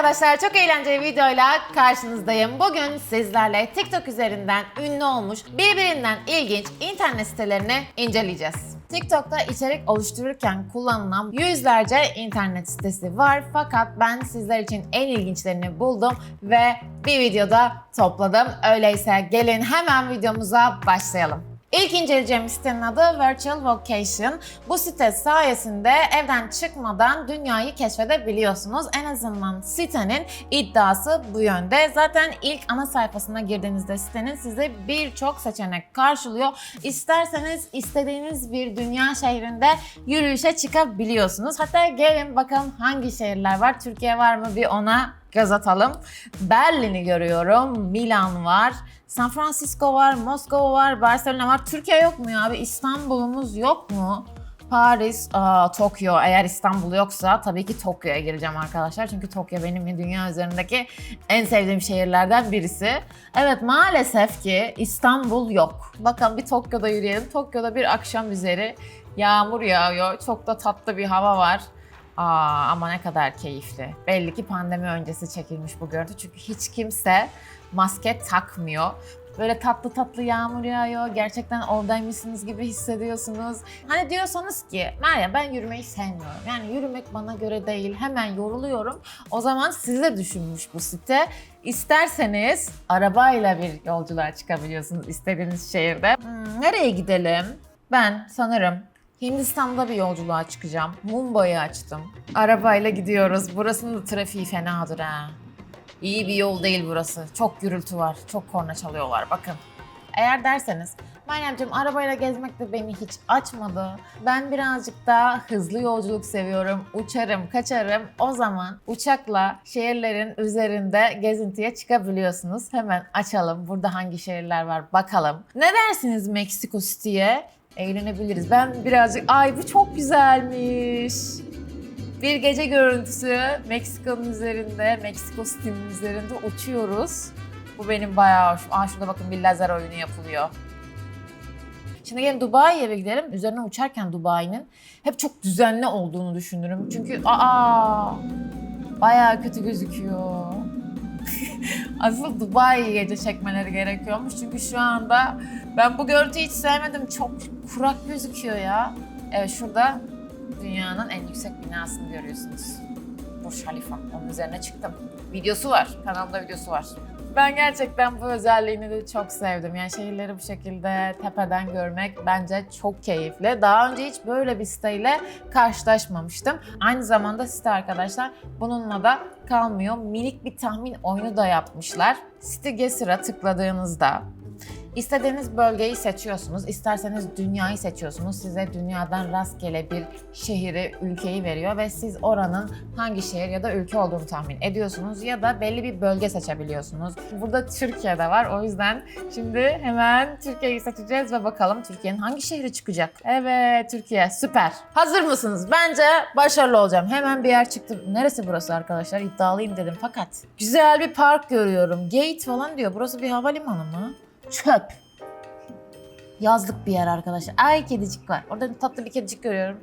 arkadaşlar çok eğlenceli bir videoyla karşınızdayım. Bugün sizlerle TikTok üzerinden ünlü olmuş birbirinden ilginç internet sitelerini inceleyeceğiz. TikTok'ta içerik oluştururken kullanılan yüzlerce internet sitesi var fakat ben sizler için en ilginçlerini buldum ve bir videoda topladım. Öyleyse gelin hemen videomuza başlayalım. İlk inceleyeceğim sitenin adı Virtual Vocation. Bu site sayesinde evden çıkmadan dünyayı keşfedebiliyorsunuz. En azından sitenin iddiası bu yönde. Zaten ilk ana sayfasına girdiğinizde sitenin size birçok seçenek karşılıyor. İsterseniz istediğiniz bir dünya şehrinde yürüyüşe çıkabiliyorsunuz. Hatta gelin bakalım hangi şehirler var, Türkiye var mı bir ona göz atalım. Berlin'i görüyorum, Milan var, San Francisco var, Moskova var, Barcelona var. Türkiye yok mu ya abi? İstanbul'umuz yok mu? Paris, Tokyo. Eğer İstanbul yoksa tabii ki Tokyo'ya gireceğim arkadaşlar. Çünkü Tokyo benim dünya üzerindeki en sevdiğim şehirlerden birisi. Evet maalesef ki İstanbul yok. Bakalım bir Tokyo'da yürüyelim. Tokyo'da bir akşam üzeri yağmur yağıyor. Çok da tatlı bir hava var. Aa, ama ne kadar keyifli. Belli ki pandemi öncesi çekilmiş bu görüntü. Çünkü hiç kimse maske takmıyor. Böyle tatlı tatlı yağmur yağıyor. Gerçekten oradaymışsınız gibi hissediyorsunuz. Hani diyorsanız ki Meryem ben yürümeyi sevmiyorum. Yani yürümek bana göre değil. Hemen yoruluyorum. O zaman size düşünmüş bu site. İsterseniz arabayla bir yolculuğa çıkabiliyorsunuz istediğiniz şehirde. Hmm, nereye gidelim? Ben sanırım Hindistan'da bir yolculuğa çıkacağım. Mumbai'yi açtım. Arabayla gidiyoruz. Burasının da trafiği fenadır ha. İyi bir yol değil burası. Çok gürültü var. Çok korna çalıyorlar bakın. Eğer derseniz Meryemciğim arabayla gezmek de beni hiç açmadı. Ben birazcık daha hızlı yolculuk seviyorum. Uçarım, kaçarım. O zaman uçakla şehirlerin üzerinde gezintiye çıkabiliyorsunuz. Hemen açalım. Burada hangi şehirler var bakalım. Ne dersiniz Meksiko City'ye? Eğlenebiliriz. Ben birazcık ay bu çok güzelmiş. Bir gece görüntüsü Meksika'nın üzerinde, Meksiko City'nin üzerinde uçuyoruz. Bu benim bayağı hoş. Aa şurada bakın bir lazer oyunu yapılıyor. Şimdi gelin Dubai'ye bir gidelim. Üzerine uçarken Dubai'nin hep çok düzenli olduğunu düşünürüm. Çünkü aa bayağı kötü gözüküyor. Asıl Dubai gece çekmeleri gerekiyormuş. Çünkü şu anda ben bu görüntüyü hiç sevmedim. Çok kurak gözüküyor ya. Evet şurada dünyanın en yüksek binasını görüyorsunuz. Burj Khalifa. Onun üzerine çıktım. Videosu var. Kanalımda videosu var. Ben gerçekten bu özelliğini de çok sevdim. Yani şehirleri bu şekilde tepeden görmek bence çok keyifli. Daha önce hiç böyle bir siteyle karşılaşmamıştım. Aynı zamanda site arkadaşlar bununla da kalmıyor. Minik bir tahmin oyunu da yapmışlar. Site Gesir'a tıkladığınızda İstediğiniz bölgeyi seçiyorsunuz. İsterseniz dünyayı seçiyorsunuz. Size dünyadan rastgele bir şehri, ülkeyi veriyor ve siz oranın hangi şehir ya da ülke olduğunu tahmin ediyorsunuz ya da belli bir bölge seçebiliyorsunuz. Burada Türkiye'de var. O yüzden şimdi hemen Türkiye'yi seçeceğiz ve bakalım Türkiye'nin hangi şehri çıkacak. Evet Türkiye süper. Hazır mısınız? Bence başarılı olacağım. Hemen bir yer çıktı. Neresi burası arkadaşlar? İddialıyım dedim fakat. Güzel bir park görüyorum. Gate falan diyor. Burası bir havalimanı mı? Çöp. Yazlık bir yer arkadaşlar. Ay kedicik var. Orada tatlı bir kedicik görüyorum.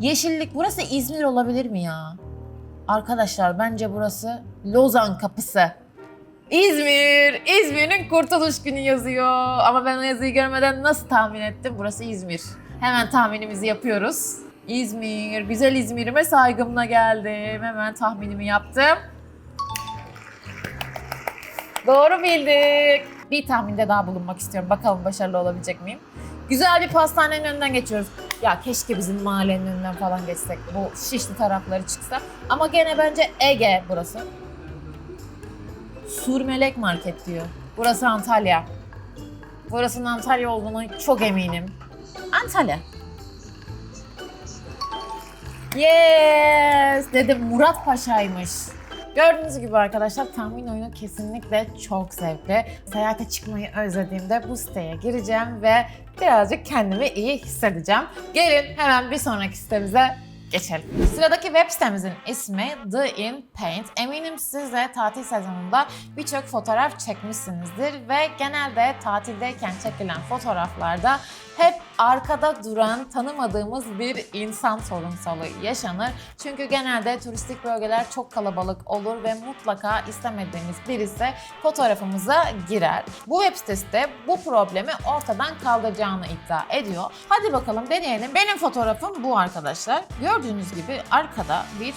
Yeşillik. Burası İzmir olabilir mi ya? Arkadaşlar bence burası Lozan kapısı. İzmir. İzmir'in kurtuluş günü yazıyor. Ama ben o yazıyı görmeden nasıl tahmin ettim? Burası İzmir. Hemen tahminimizi yapıyoruz. İzmir. Güzel İzmir'ime saygımla geldim. Hemen tahminimi yaptım. Doğru bildik. Bir tahminde daha bulunmak istiyorum. Bakalım başarılı olabilecek miyim? Güzel bir pastanenin önünden geçiyoruz. Ya keşke bizim mahallenin önünden falan geçsek. Bu Şişli tarafları çıksa. Ama gene bence Ege burası. Surmelek Market diyor. Burası Antalya. Burasının Antalya olduğuna çok eminim. Antalya. Yes! Dedim Murat Paşa'ymış. Gördüğünüz gibi arkadaşlar tahmin oyunu kesinlikle çok zevkli. Seyahate çıkmayı özlediğimde bu siteye gireceğim ve birazcık kendimi iyi hissedeceğim. Gelin hemen bir sonraki sitemize geçelim. Sıradaki web sitemizin ismi The In Paint. Eminim siz de tatil sezonunda birçok fotoğraf çekmişsinizdir ve genelde tatildeyken çekilen fotoğraflarda hep arkada duran tanımadığımız bir insan sorunsalı yaşanır. Çünkü genelde turistik bölgeler çok kalabalık olur ve mutlaka istemediğimiz birisi fotoğrafımıza girer. Bu web sitesi de bu problemi ortadan kaldıracağını iddia ediyor. Hadi bakalım deneyelim. Benim fotoğrafım bu arkadaşlar. Gördüğünüz gibi arkada bir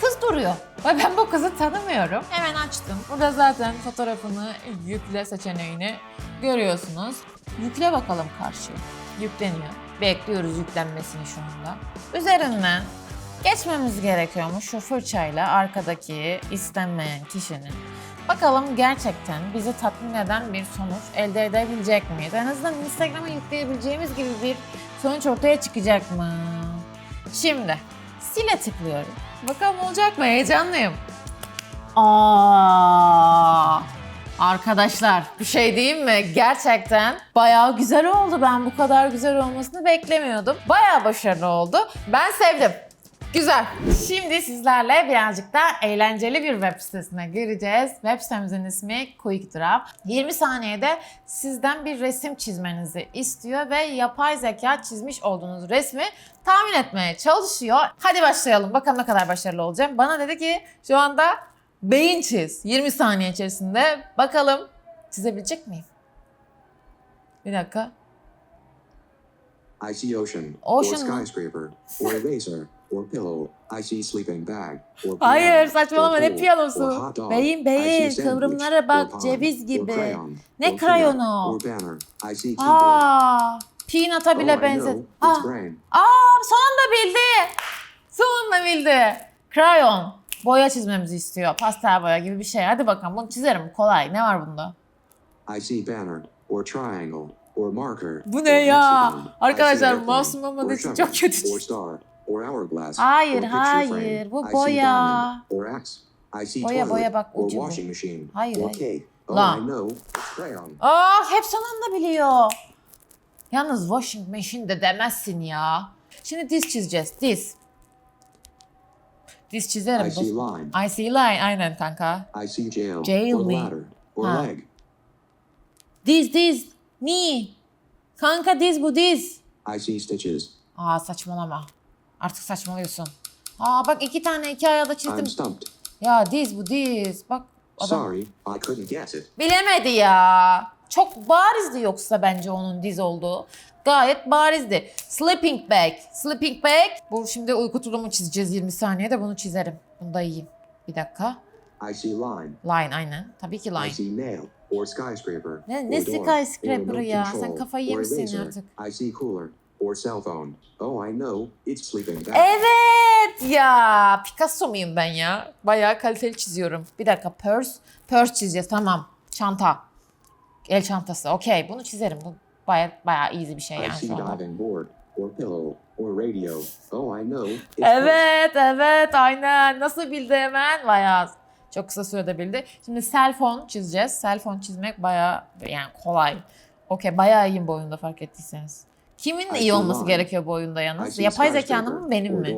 kız duruyor. Ve ben bu kızı tanımıyorum. Hemen açtım. Burada zaten fotoğrafını yükle seçeneğini görüyorsunuz. Yükle bakalım karşıya. Yükleniyor. Bekliyoruz yüklenmesini şu anda. Üzerinden geçmemiz gerekiyormuş şu fırçayla arkadaki istenmeyen kişinin. Bakalım gerçekten bizi tatmin eden bir sonuç elde edebilecek miyiz? En azından Instagram'a yükleyebileceğimiz gibi bir sonuç ortaya çıkacak mı? Şimdi sile tıklıyorum. Bakalım olacak mı? Heyecanlıyım. Aa, arkadaşlar bir şey diyeyim mi? Gerçekten bayağı güzel oldu. Ben bu kadar güzel olmasını beklemiyordum. Bayağı başarılı oldu. Ben sevdim. Güzel. Şimdi sizlerle birazcık da eğlenceli bir web sitesine gireceğiz. Web sitemizin ismi Quick Draw. 20 saniyede sizden bir resim çizmenizi istiyor ve yapay zeka çizmiş olduğunuz resmi tahmin etmeye çalışıyor. Hadi başlayalım. Bakalım ne kadar başarılı olacağım. Bana dedi ki şu anda beyin çiz. 20 saniye içerisinde. Bakalım çizebilecek miyim? Bir dakika. I see ocean, Ocean or skyscraper, or laser, or pillow. I see sleeping bag, or Hayır piano, saçmalama or ne piyanosu? Beyin beyin kıvrımlara bak or ceviz gibi. Crayon, Ne krayonu? Aa, Peanut'a oh, bile I benzet. Aa, brain. aa sonunda bildi. Sonunda bildi. Krayon. Boya çizmemizi istiyor. Pastel boya gibi bir şey. Hadi bakalım bunu çizerim. Kolay. Ne var bunda? I see banner, or triangle, or marker. Bu ne ya? Arkadaşlar, masum olmadığı için çok kötü Or star, or hourglass. Hayır, hayır, frame. bu boya. diamond, Or axe. I see Boya, boya, bak, ucu bu. Hayır, or hayır. Oh, La. I know, it's crayon. Aa hep son anda biliyor. Yalnız washing machine de demezsin ya. Şimdi diz çizeceğiz. Diz. Diz çizerim. I see line. I see line. Aynen kanka. I see jail, Jail or me. ladder, or Ha. leg. Diz diz. Knee. Kanka diz bu diz. I see stitches. Aa saçmalama. Artık saçmalıyorsun. Aa bak iki tane iki ayağı da I'm çizdim. stumped. Ya diz bu diz. Bak adam Sorry, I couldn't guess it. bilemedi ya. Çok barizdi yoksa bence onun diz olduğu. Gayet barizdi. Sleeping bag. Sleeping bag. Bu şimdi uyku tulumu çizeceğiz 20 saniyede bunu çizerim. Bunu da yiyeyim. Bir dakika. I see line. Line aynen. Tabii ki I line. see nail, or skyscraper. Ne- ne remote ya? Sen kafayı yemişsin artık. I see cooler, or cell phone. Oh, I know, it's sleeping bag. Evet ya. Picasso muyum ben ya? Bayağı kaliteli çiziyorum. Bir dakika purse. Purse çizeceğiz tamam. Çanta. El çantası. Okey bunu çizerim. Bu bayağı, bayağı easy bir şey yani see şu anda. diving board, or pillow, or radio. Oh, I know, it's Evet evet aynen. Nasıl bildi hemen? Bayağı çok kısa sürede bildi. Şimdi cell phone çizeceğiz. Cell phone çizmek bayağı yani kolay. Okey bayağı iyiyim bu oyunda fark ettiyseniz. Kimin iyi olması gerekiyor bu oyunda yalnız? Yapay zekanın mı benim mi?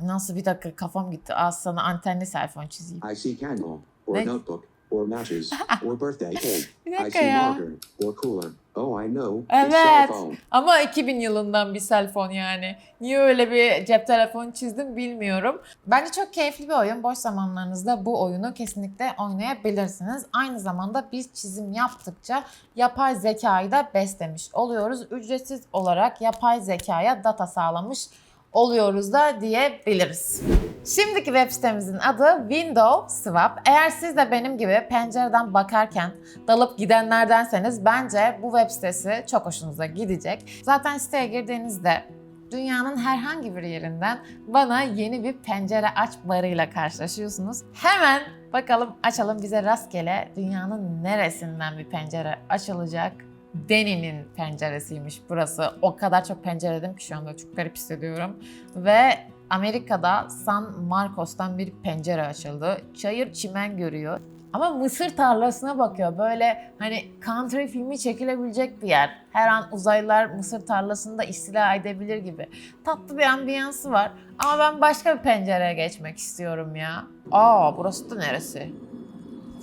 Nasıl bir dakika kafam gitti. Az sana antenli cell phone çizeyim. I see candle, or Ne? notebook, or matches, or birthday cake. Bir dakika ya. marker, or cooler. Oh, I know, Evet. Ama 2000 yılından bir cell phone yani. Niye öyle bir cep telefonu çizdim bilmiyorum. Bence çok keyifli bir oyun. Boş zamanlarınızda bu oyunu kesinlikle oynayabilirsiniz. Aynı zamanda biz çizim yaptıkça yapay zekayı da beslemiş oluyoruz. Ücretsiz olarak yapay zekaya data sağlamış oluyoruz da diyebiliriz. Şimdiki web sitemizin adı Window Swap. Eğer siz de benim gibi pencereden bakarken dalıp gidenlerdenseniz bence bu web sitesi çok hoşunuza gidecek. Zaten siteye girdiğinizde dünyanın herhangi bir yerinden bana yeni bir pencere aç barıyla karşılaşıyorsunuz. Hemen bakalım açalım bize rastgele dünyanın neresinden bir pencere açılacak. Deni'nin penceresiymiş burası. O kadar çok pencere dedim ki şu anda çok garip hissediyorum. Ve Amerika'da San Marcos'tan bir pencere açıldı. Çayır çimen görüyor. Ama mısır tarlasına bakıyor. Böyle hani country filmi çekilebilecek bir yer. Her an uzaylılar mısır tarlasında istila edebilir gibi. Tatlı bir ambiyansı var. Ama ben başka bir pencereye geçmek istiyorum ya. Aa burası da neresi?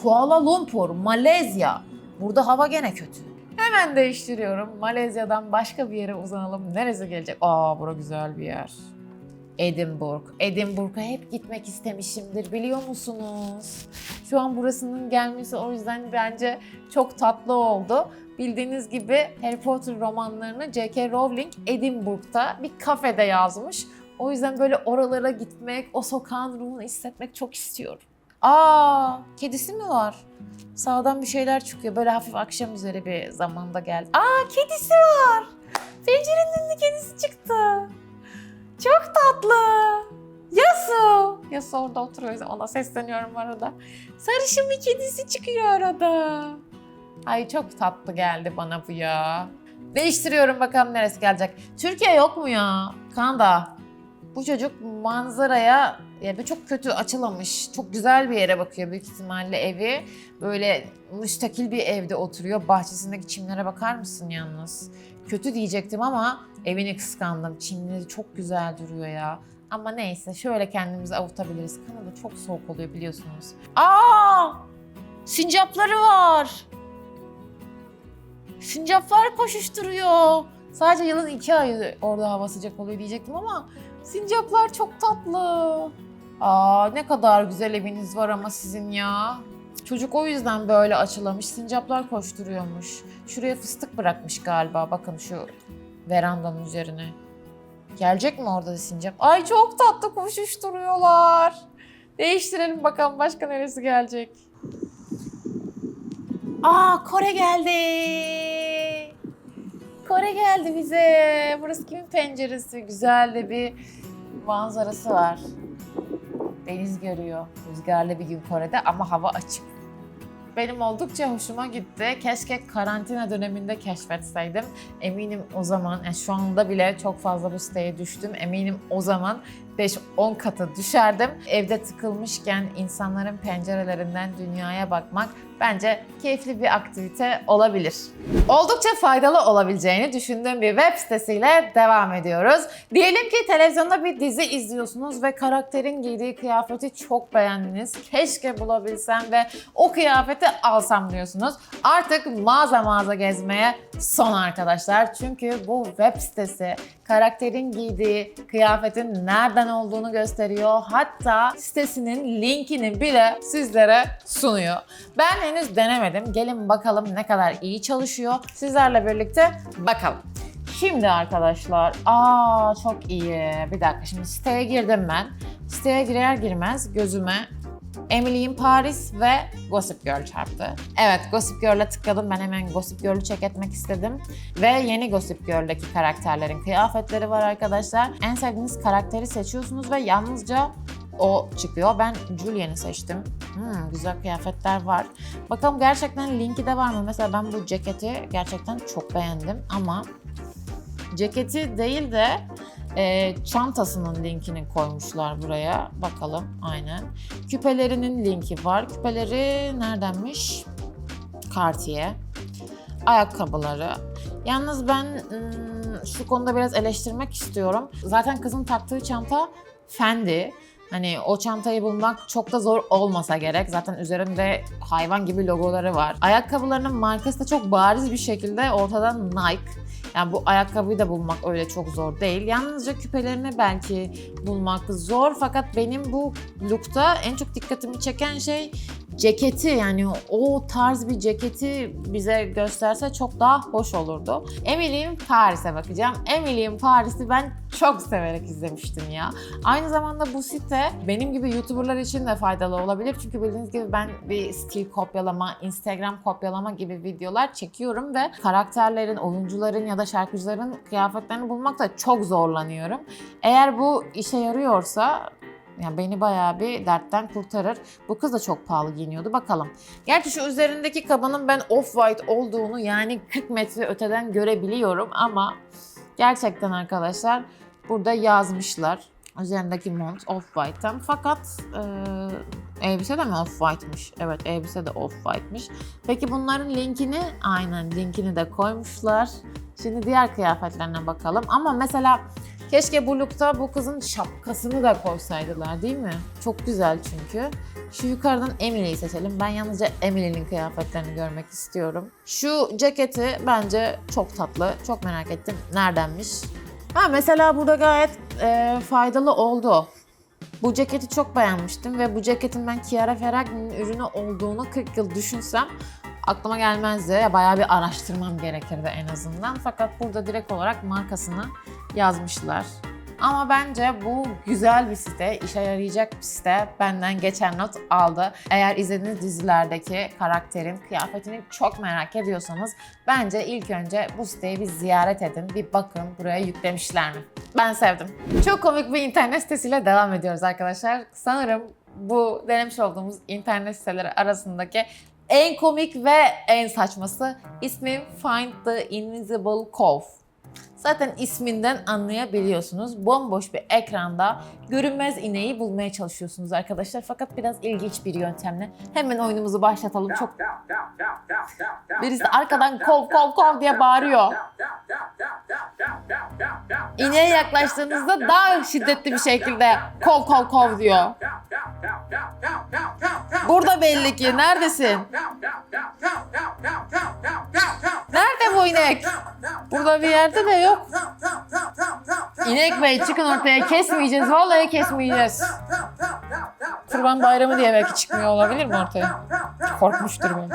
Kuala Lumpur, Malezya. Burada hava gene kötü. Hemen değiştiriyorum. Malezya'dan başka bir yere uzanalım. Neresi gelecek? Aa bura güzel bir yer. Edinburgh. Edinburgh'a hep gitmek istemişimdir biliyor musunuz? Şu an burasının gelmesi o yüzden bence çok tatlı oldu. Bildiğiniz gibi Harry Potter romanlarını J.K. Rowling Edinburgh'da bir kafede yazmış. O yüzden böyle oralara gitmek, o sokağın ruhunu hissetmek çok istiyorum. Aa, kedisi mi var? Sağdan bir şeyler çıkıyor. Böyle hafif akşam üzeri bir zamanda geldi. Aa, kedisi var. Pencerenin önünde kedisi çıktı. Çok tatlı. Yasu. Yasu orada oturuyor. Ona sesleniyorum arada. Sarışın bir kedisi çıkıyor arada. Ay çok tatlı geldi bana bu ya. Değiştiriyorum bakalım neresi gelecek. Türkiye yok mu ya? Kanda. Bu çocuk manzaraya bir çok kötü açılamış. Çok güzel bir yere bakıyor büyük ihtimalle evi. Böyle müstakil bir evde oturuyor. Bahçesindeki çimlere bakar mısın yalnız? Kötü diyecektim ama evini kıskandım. Çimleri çok güzel duruyor ya. Ama neyse şöyle kendimizi avutabiliriz. Kanada çok soğuk oluyor biliyorsunuz. Aa! Sincapları var. Sincaplar koşuşturuyor. Sadece yılın iki ayı orada hava sıcak oluyor diyecektim ama sincaplar çok tatlı. Aa ne kadar güzel eviniz var ama sizin ya. Çocuk o yüzden böyle açılamış. Sincaplar koşturuyormuş. Şuraya fıstık bırakmış galiba. Bakın şu verandanın üzerine. Gelecek mi orada da sincap? Ay çok tatlı koşuşturuyorlar. Değiştirelim bakalım başka neresi gelecek. Aa Kore geldi. Kore geldi bize. Burası kimin penceresi? Güzel de bir manzarası var. Deniz görüyor. Rüzgarlı bir gün Kore'de ama hava açık. Benim oldukça hoşuma gitti. Keşke karantina döneminde keşfetseydim. Eminim o zaman, yani şu anda bile çok fazla bu siteye düştüm. Eminim o zaman 5-10 katı düşerdim. Evde tıkılmışken insanların pencerelerinden dünyaya bakmak bence keyifli bir aktivite olabilir. Oldukça faydalı olabileceğini düşündüğüm bir web sitesiyle devam ediyoruz. Diyelim ki televizyonda bir dizi izliyorsunuz ve karakterin giydiği kıyafeti çok beğendiniz. Keşke bulabilsem ve o kıyafeti alsam diyorsunuz. Artık mağaza mağaza gezmeye son arkadaşlar. Çünkü bu web sitesi karakterin giydiği kıyafetin nereden olduğunu gösteriyor. Hatta sitesinin linkini bile sizlere sunuyor. Ben henüz denemedim. Gelin bakalım ne kadar iyi çalışıyor. Sizlerle birlikte bakalım. Şimdi arkadaşlar, aa çok iyi. Bir dakika şimdi siteye girdim ben. Siteye girer girmez gözüme Emily in Paris ve Gossip Girl çarptı. Evet Gossip Girl'e tıkladım. Ben hemen Gossip Girl'ü check etmek istedim. Ve yeni Gossip Girl'deki karakterlerin kıyafetleri var arkadaşlar. En sevdiğiniz karakteri seçiyorsunuz ve yalnızca o çıkıyor. Ben Julian'ı seçtim. Hmm, güzel kıyafetler var. Bakalım gerçekten linki de var mı? Mesela ben bu ceketi gerçekten çok beğendim ama ceketi değil de e, çantasının linkini koymuşlar buraya. Bakalım aynen. Küpelerinin linki var. Küpeleri neredenmiş? Cartier. Ayakkabıları. Yalnız ben ım, şu konuda biraz eleştirmek istiyorum. Zaten kızın taktığı çanta Fendi. Hani o çantayı bulmak çok da zor olmasa gerek. Zaten üzerinde hayvan gibi logoları var. Ayakkabılarının markası da çok bariz bir şekilde ortadan Nike. Yani bu ayakkabıyı da bulmak öyle çok zor değil. Yalnızca küpelerini belki bulmak zor. Fakat benim bu lookta en çok dikkatimi çeken şey ceketi. Yani o tarz bir ceketi bize gösterse çok daha hoş olurdu. Emily'in Paris'e bakacağım. Emily'in Paris'i ben çok severek izlemiştim ya. Aynı zamanda bu site benim gibi YouTuber'lar için de faydalı olabilir. Çünkü bildiğiniz gibi ben bir stil kopyalama, Instagram kopyalama gibi videolar çekiyorum ve karakterlerin, oyuncuların ya da şarkıcıların kıyafetlerini bulmakta çok zorlanıyorum. Eğer bu işe yarıyorsa yani beni bayağı bir dertten kurtarır. Bu kız da çok pahalı giyiniyordu. Bakalım. Gerçi şu üzerindeki kabanın ben off-white olduğunu yani 40 metre öteden görebiliyorum ama gerçekten arkadaşlar burada yazmışlar. Üzerindeki mont off-white'tan. Fakat e, elbise de mi off-white'mış? Evet elbise de off-white'mış. Peki bunların linkini aynen linkini de koymuşlar. Şimdi diğer kıyafetlerine bakalım. Ama mesela Keşke bu lookta bu kızın şapkasını da koysaydılar değil mi? Çok güzel çünkü. Şu yukarıdan Emily'yi seçelim. Ben yalnızca Emily'nin kıyafetlerini görmek istiyorum. Şu ceketi bence çok tatlı. Çok merak ettim. Neredenmiş? Ha mesela burada gayet e, faydalı oldu. Bu ceketi çok beğenmiştim ve bu ceketin ben Chiara Ferragni'nin ürünü olduğunu 40 yıl düşünsem aklıma gelmezdi. Bayağı bir araştırmam gerekirdi en azından. Fakat burada direkt olarak markasını yazmışlar. Ama bence bu güzel bir site, işe yarayacak bir site. Benden geçen not aldı. Eğer izlediğiniz dizilerdeki karakterin kıyafetini çok merak ediyorsanız bence ilk önce bu siteyi bir ziyaret edin. Bir bakın buraya yüklemişler mi? Ben sevdim. Çok komik bir internet sitesiyle devam ediyoruz arkadaşlar. Sanırım bu denemiş olduğumuz internet siteleri arasındaki en komik ve en saçması ismi Find the Invisible Cove. Zaten isminden anlayabiliyorsunuz. Bomboş bir ekranda görünmez ineği bulmaya çalışıyorsunuz arkadaşlar. Fakat biraz ilginç bir yöntemle. Hemen oyunumuzu başlatalım. Çok Birisi arkadan kov kov kov diye bağırıyor. İneğe yaklaştığınızda daha şiddetli bir şekilde kov kov kov diyor. Burada belli ki. Neredesin? Nerede bu inek? Burada bir yerde de yok. İnek bey çıkın ortaya kesmeyeceğiz. Vallahi kesmeyeceğiz. Kurban bayramı diye belki çıkmıyor olabilir mi ortaya? Korkmuştur bu.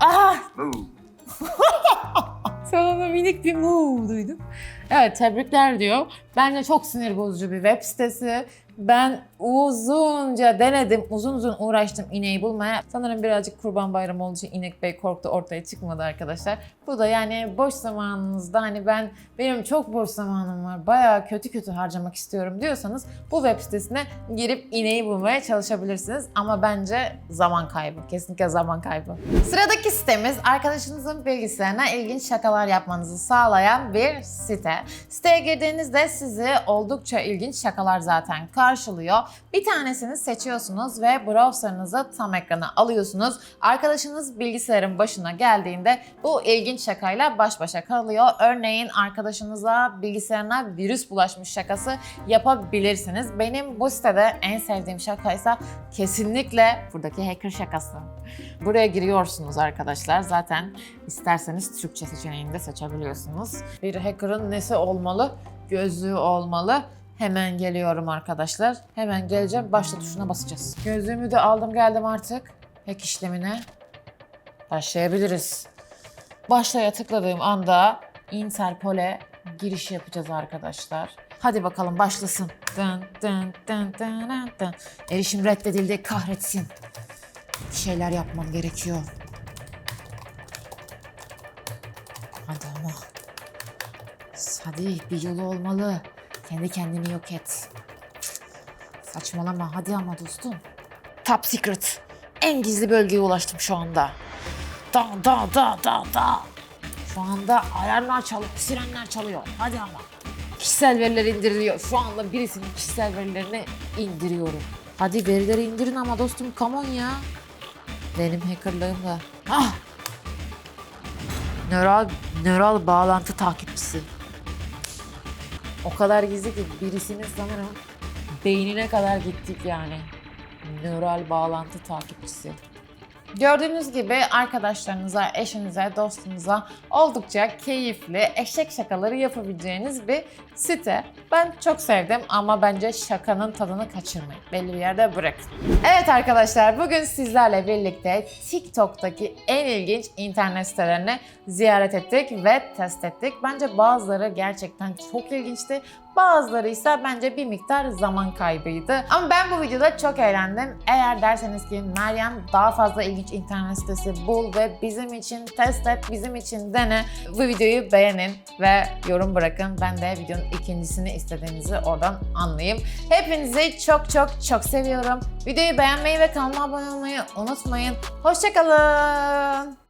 Aha! Minik bir move duydum. Evet tebrikler diyor. Bence çok sinir bozucu bir web sitesi. Ben uzunca denedim, uzun uzun uğraştım ineği bulmaya. Sanırım birazcık kurban bayramı olduğu için inek bey korktu ortaya çıkmadı arkadaşlar. Bu da yani boş zamanınızda hani ben benim çok boş zamanım var, bayağı kötü kötü harcamak istiyorum diyorsanız bu web sitesine girip ineği bulmaya çalışabilirsiniz. Ama bence zaman kaybı, kesinlikle zaman kaybı. Sıradaki sitemiz arkadaşınızın bilgisayarına ilginç şakalar yapmanızı sağlayan bir site. Siteye girdiğinizde sizi oldukça ilginç şakalar zaten karşılıyor. Bir tanesini seçiyorsunuz ve browserınızı tam ekrana alıyorsunuz. Arkadaşınız bilgisayarın başına geldiğinde bu ilginç şakayla baş başa kalıyor. Örneğin arkadaşınıza bilgisayarına virüs bulaşmış şakası yapabilirsiniz. Benim bu sitede en sevdiğim şakaysa kesinlikle buradaki hacker şakası. Buraya giriyorsunuz arkadaşlar. Zaten isterseniz Türkçe seçeneğini de seçebiliyorsunuz. Bir hacker'ın nesi olmalı? Gözlüğü olmalı. Hemen geliyorum arkadaşlar. Hemen geleceğim. Başla tuşuna basacağız. Gözlüğümü de aldım geldim artık. Hack işlemine başlayabiliriz. Başlaya tıkladığım anda Interpol'e giriş yapacağız arkadaşlar. Hadi bakalım başlasın. Dın dın dın dın dın dın. Erişim reddedildi kahretsin. Bir şeyler yapmam gerekiyor. Hadi ama. Hadi bir yolu olmalı. Kendi kendini yok et. Saçmalama hadi ama dostum. Top secret. En gizli bölgeye ulaştım şu anda. Da da da da da. Şu anda alarmlar çalıyor, sirenler çalıyor. Hadi ama. Kişisel veriler indiriliyor. Şu anda birisinin kişisel verilerini indiriyorum. Hadi verileri indirin ama dostum come on ya. Benim hackerlığımla. Ah! Nöral, nöral bağlantı takipçisi. O kadar gizli ki birisinin sanırım beynine kadar gittik yani. Nöral bağlantı takipçisi. Gördüğünüz gibi arkadaşlarınıza, eşinize, dostunuza oldukça keyifli eşek şakaları yapabileceğiniz bir site. Ben çok sevdim ama bence şakanın tadını kaçırmayın. Belli bir yerde bırakın. Evet arkadaşlar bugün sizlerle birlikte TikTok'taki en ilginç internet sitelerini ziyaret ettik ve test ettik. Bence bazıları gerçekten çok ilginçti. Bazıları ise bence bir miktar zaman kaybıydı. Ama ben bu videoda çok eğlendim. Eğer derseniz ki Meryem daha fazla ilginç internet sitesi bul ve bizim için test et, bizim için dene. Bu videoyu beğenin ve yorum bırakın. Ben de videonun ikincisini istediğinizi oradan anlayayım. Hepinizi çok çok çok seviyorum. Videoyu beğenmeyi ve kanalıma abone olmayı unutmayın. Hoşçakalın.